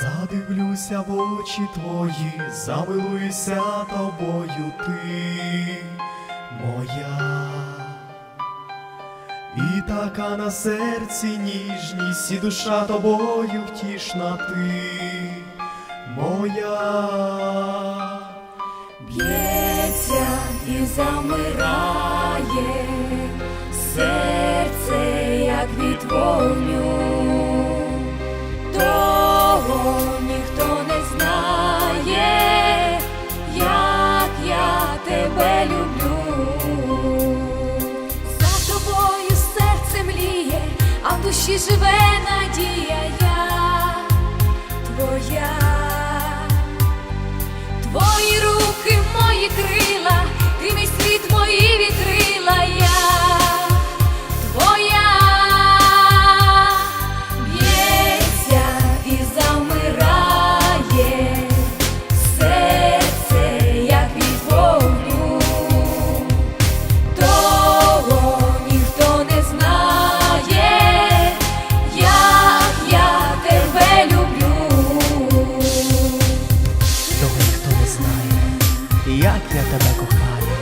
Задивлюся в очі твої, замилуюся тобою ти моя. І така на серці ніжність, і душа тобою втішна ти моя. Б'ється і замирає серце, як від вогню, душі живе надія я твоя. як я тебе кохаю,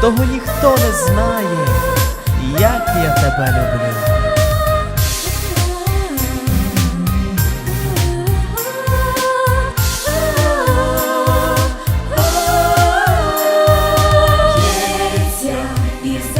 того ніхто не знає, як я тебе люблю. Is